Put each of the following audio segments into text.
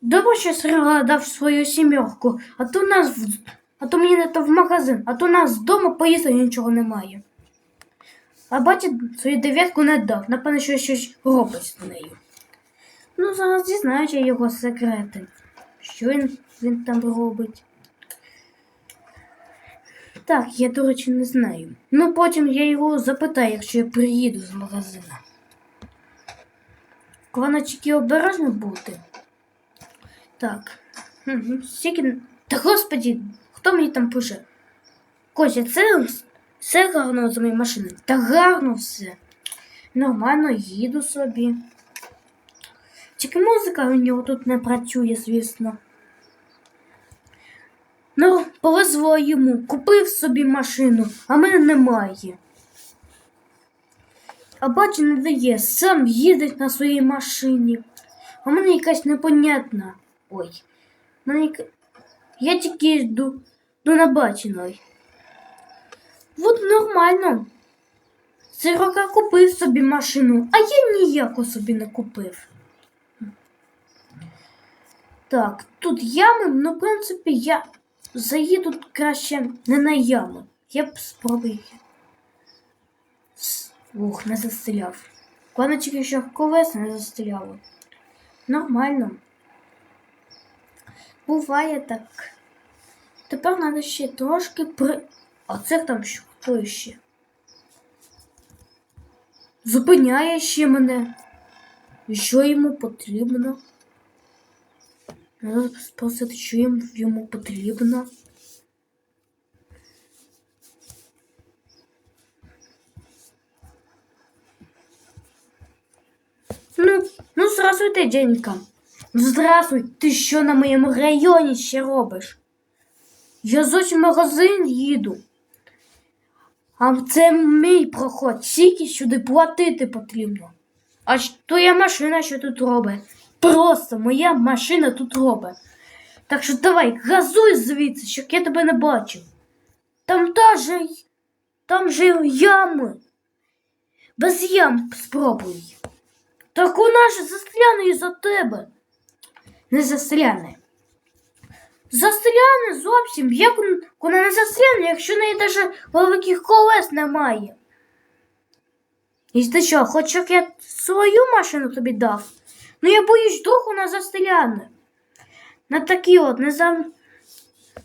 Добре, що дав свою сімерку, а то нас в... а то мені не то в магазин, а то нас вдома поїсти нічого немає. А батя свою дев'ятку не дав, напевно, що щось робить з нею. Ну, зараз дізнаюся його секрети. Що він, він там робить. Так, я, до речі, не знаю. Ну, потім я його запитаю, якщо я приїду з магазина. Тільки обережно бути. Так. Стільки... Та господі, хто мені там пише? Костя, це все гарно за моєю машиною. Та гарно все. Нормально їду собі. Тільки музика у нього тут не працює, звісно. Ну, повезло йому, купив собі машину, а мене немає. А бачу не дає, сам їде на своїй машині. А мене якась непонятна. Ой. Мене яка... Я тільки йду, йду на бачиної. От нормально. Сирока купив собі машину, а я ніяку собі не купив. Так, тут ями, ну, в принципі, я заїду краще не на ями. Я б спробую. Ух, не застріляв. Головне тільки що колеса не застріляло. Нормально. Буває так. Тепер треба ще трошки при. А це там що хто ще? Зупиняє ще мене. І що йому потрібно? Треба спросити, що йому потрібно. Ну, ну, здравствуйте, Денька. Здравствуй, ти що на моєму районі ще робиш? Я зовсім в магазин їду. А це мій проход, тільки сюди платити потрібно. А твоя машина що тут робить? Просто моя машина тут робить. Так що давай, газуй звідси, щоб я тебе не бачив. Там теж там же ями. Без ям спробуй. Так вона ж застряне із-за тебе. Не застряне. Застряне зовсім. Як вона не застряне, якщо в неї навіть великих колес немає. І ти що, хоч щоб я свою машину тобі дав? Ну я боюсь, вдруг вона застряне. На такі от не за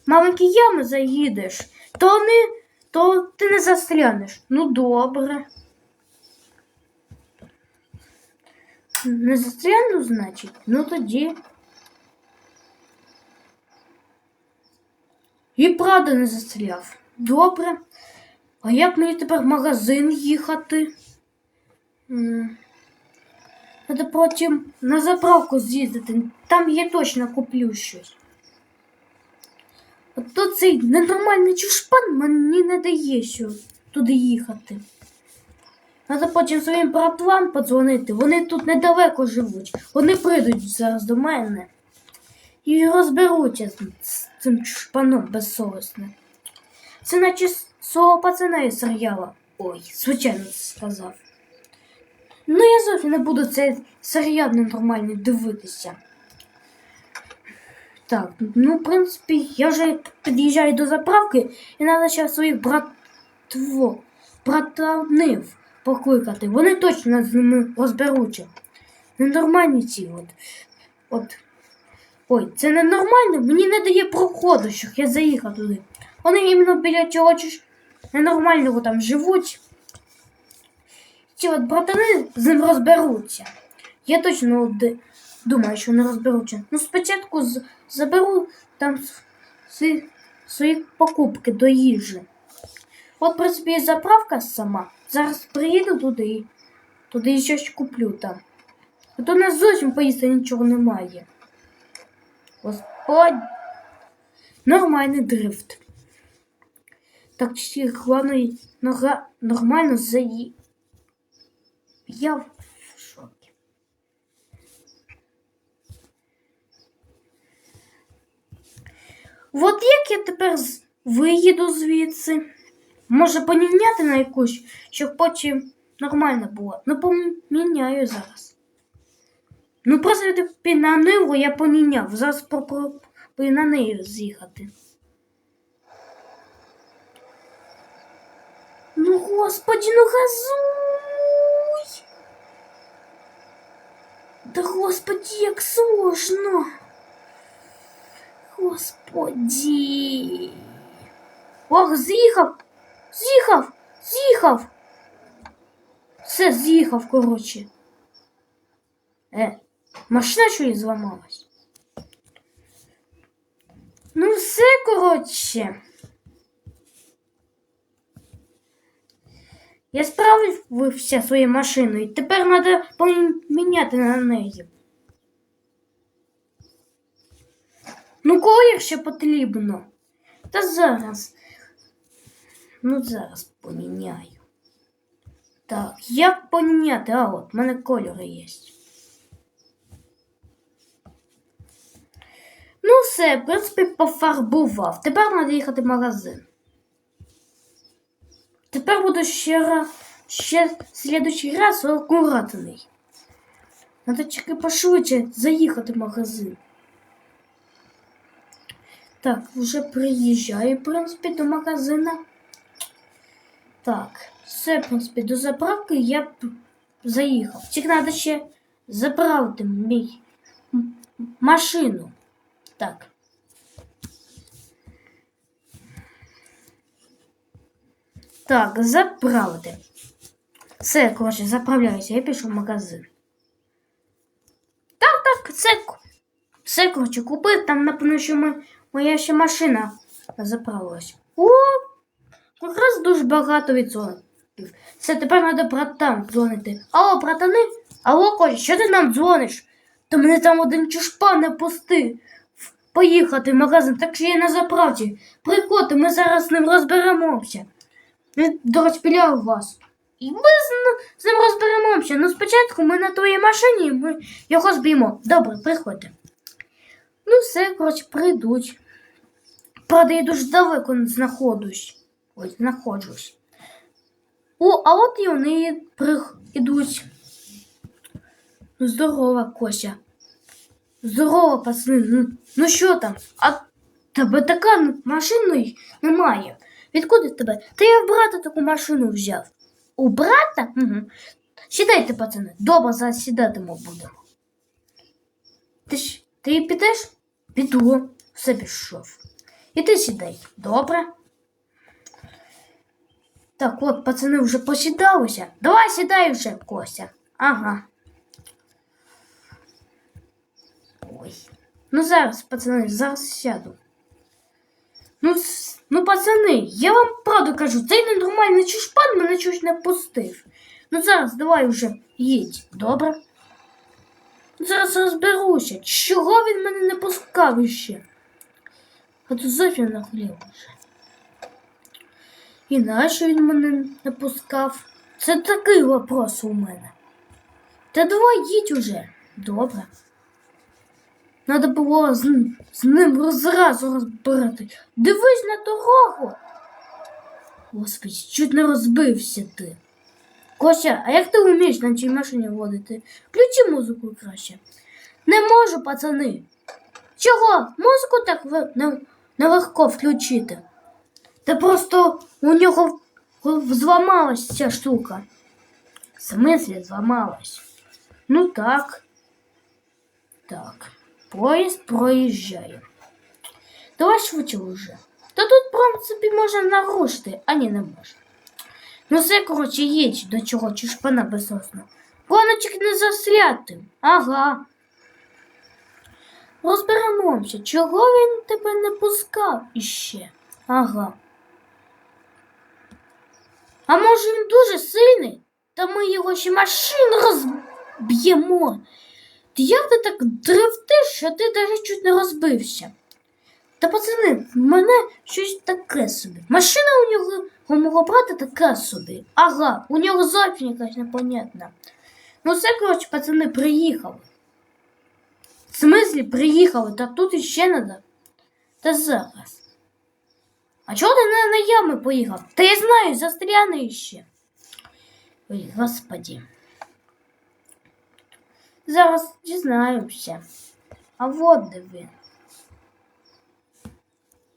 маленькі ями заїдеш, то не то ти не застрянеш. Ну добре. Не застряну, значить? Ну тоді. І правда не застряв. Добре. А як мені тепер в магазин їхати? Треба потім на заправку з'їздити. Там я точно куплю щось. От то цей ненормальний чушпан мені не дає що туди їхати. Треба потім своїм братлам подзвонити. Вони тут недалеко живуть. Вони прийдуть зараз до мене і розберуться з, цим чушпаном безсовісним. Це наче свого пацана із серіала. Ой, звичайно сказав. Ну, я зовсім не буду цей серіал ненормальний дивитися. Так, ну, в принципі, я вже під'їжджаю до заправки і треба ще своїх братво, братанив покликати. Вони точно з ними розберуться. Ненормальні ці от. От. Ой, це ненормально, мені не дає проходу, щоб я заїхав туди. Вони іменно біля цього ненормального там живуть. Ці от братани з ним розберуться. Я точно думаю, що вони розберуться. Ну, спочатку заберу там свої покупки до їжі. От, в принципі, і заправка сама. Зараз приїду туди, туди і щось куплю там. А то нас зовсім поїсти нічого немає. Господь. Нормальний дрифт. Так, чи головне нога нормально заї. Я в шокі. От як я тепер виїду звідси? Може поміняти на якусь, щоб потім нормально було. Ну поміняю зараз. Ну просто на ниву я поміняв. Зараз попробую на неї з'їхати. Ну, господи, ну газуй! Да господи, як сложно. Господи. Ох, з'їхав, з'їхав, з'їхав. Все, з'їхав, коротше. Е, машина що і зламалась. Ну, все, коротше. Я справився своєю машиною. Тепер треба поміняти на неї. Ну, колір ще потрібно. Та зараз. Ну, зараз поміняю. Так, як поміняти? А, от, в мене кольори є. Ну, все, в принципі, пофарбував. Тепер треба їхати в магазин. Тепер буду ще раз, ще слідуючий раз акуратний. Надо тільки пошвидше заїхати в магазин. Так, вже приїжджаю, в принципі, до магазина. Так, все, в принципі, до заправки я заїхав. Тільки треба ще заправити мій машину. Так. Так, заправити. Все, коротше, заправляюся, я пішов в магазин. Так, так, це. Все, коротше, купив, там напевно, що моя ще машина заправилась. О! Якраз дуже багато відсотків. Все, тепер треба братам дзвонити. Алло, братани? Алло, Коля, що ти нам дзвониш? Та мене там один чушпа не пустив поїхати в магазин, так що я на заправці. Приходьте, ми зараз з ним розберемося. Він розпіляв вас. І ми з, з ним розберемося. Ну спочатку ми на твоїй машині, ми його зб'ємо. Добре, приходьте. Ну, все, коротше, прийдуть. Правда, я дуже далеко знаходжусь. Ой, знаходжусь. О, а от і вони прийдуть. Ну, здорова, Кося. Здорово, пацани. Ну, ну що там? А тебе така машина немає. Відкуди тебе? Та я в брата таку машину взяв. У брата? Угу. Сідайте, пацани. Добре, зараз сідатимо будемо. Ти ж ти підеш? Піду. Все пішов. І ти сідай. Добре. Так, от, пацани вже посідалися. Давай сідай вже, Кося. Ага. Ой. Ну зараз, пацани, зараз сяду. Ну, ну, пацани, я вам правду кажу, цей ненормальний чушпан мене чуть не пустив. Ну зараз давай вже їдь, добре? Зараз розберуся, чого він мене не пускав іще. А то зовсім нахлів вже. І нащо він мене не пускав? Це такий вопрос у мене. Та давай їдь уже, добре. Надо було з, з ним зразу розбирати. Дивись на дорогу. Господи, чуть не розбився ти. Кося, а як ти вмієш на цій машині водити? Включи музику краще. Не можу, пацани. Чого? Музику так не- нелегко включити. Та просто у нього в- зламалась ця штука. В смислі зламалась? Ну так. Так. Поїзд проїжджає. Давай швидше вже. Та тут, в принципі, можна нарушити, а ні, не можна. Ну все, коротше, їдь до чого чушпана безсосно. Коночок не застряти. Ага. Розберемося, чого він тебе не пускав іще. Ага. А може він дуже сильний? Та ми його ще машин розб'ємо. Ти як ти так дрифтиш, що ти навіть чуть не розбився? Та пацани, мене щось таке собі. Машина у нього у мого брата така собі. Ага, у нього зовсім якась непонятна. Ну все, коротше, пацани, приїхали. В смислі приїхали, та тут іще надо. Та зараз. А чого ти не на ями поїхав? Та я знаю, застряне іще. Ой, господи. Зараз дізнаємося. А от де він.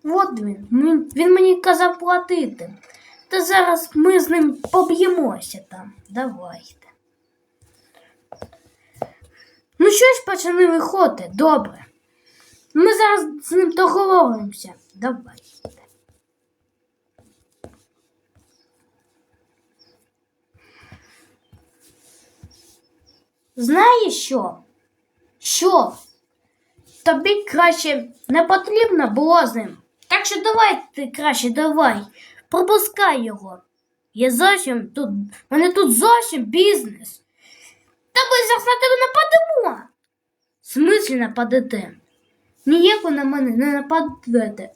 От він. Він, мені казав платити. Та зараз ми з ним поб'ємося там. Давайте. Ну що ж, пацани, виходьте, добре. Ми зараз з ним договоримося. Давайте. Знаєш що? Що? Тобі краще не потрібно було з ним. Так що давай ти краще давай. Пропускай його. Я зовсім тут. в мене тут зовсім бізнес. Та ми зараз на тебе нападемо. В смислі нападете? Ніяк ви на мене не нападете.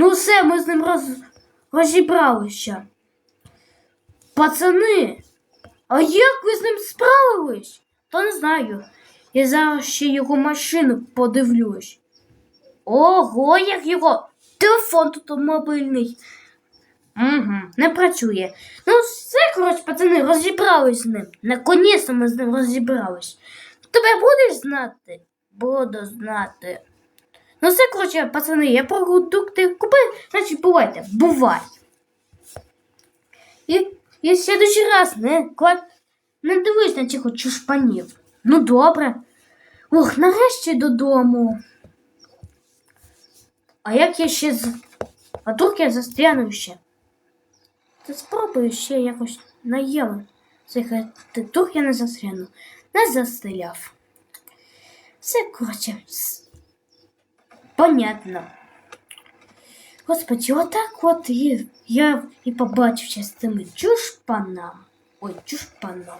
Ну все, ми з ним роз... розібралися. Пацани, а як ви з ним справились? Та не знаю. Я зараз ще його машину подивлюсь. Ого, як його телефон тут мобільний. Угу, не працює. Ну, все, коротше, пацани, розібрались з ним. Наконець ми з ним розібрались. Тебе будеш знати? Буду знати. Ну все, коротше, пацани, я продукти купив, значить бувайте, бувай. І, і в следующий раз не, кла- не дивись на цих чушпанів. Ну добре. Ох, нарешті додому. А як я ще з. А вдруг я застряну ще? Та спробую ще якось наїли. Цих вдруг я не застряну. Не застріляв. Все коротше. Понятно. Господи, отак от і я і побачився з цими чушпанами. Ой, чушпаном.